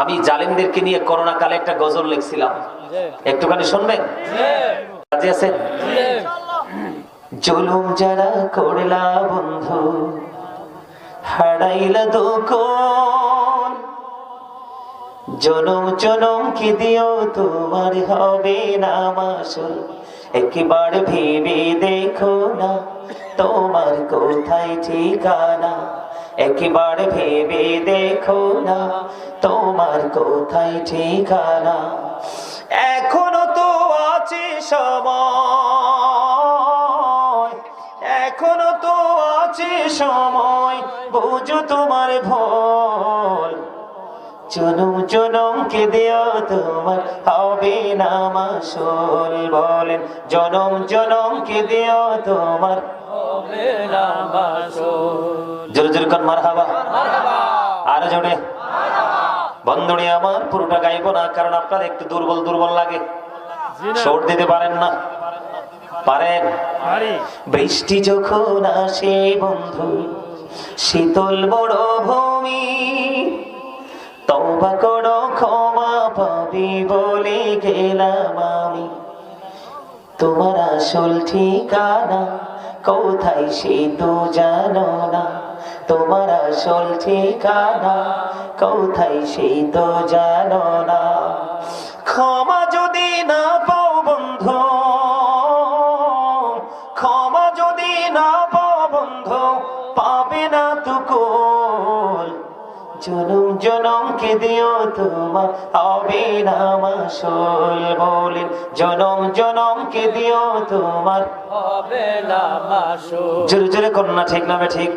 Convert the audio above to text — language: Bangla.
আমি জালিমদেরকে নিয়ে করোনা কালে একটা গজল লিখছিলাম। একটুখানি শুনবেন? রাজি আছেন? জুলুম যারা করলা বন্ধু হারাইলা দুকন। জনম জনম কি দিও তোমার হবে না মাসুল? একবার ভেবে দেখো না। তোমার কোথায় ঠিকানা? একবার ভেবে দেখো না, তোমার কোথায় ঠিকানা? এখনও তো আছে সময়, এখনও তো আছে সময়, বুঝো তোমার ভুল। জনম জনম কে দেও তোমার, হবে না মাসুল বলেন। জনম জনম কে দেও তোমার মার আরও জোরে। আমার পুরোটা গাইব না, কারণ আপনার একটু দুর্বল দুর্বল লাগে। দিতে পারেন না। পারেন। বৃষ্টি যখন আসে, বন্ধু, শীতল বড় ভূমি তবা করো, ক্ষমা পাবি বলে গেলাম আমি। তোমার আসল ঠিকানা? কোথায় সে তো জানো না। তোমার আসল ঠিকানা, কোথায় সে তো জানো না। ক্ষমা যদি না পাও বন্ধু, ক্ষমা যদি না পাও বন্ধু, পাবে না তুকুল জনম জনম কে দিও তোমার? হবে আসল বলেন জনম জনম কে দিও তোমার? হবে না জোরে জোরে করো না ঠিক না ঠিক।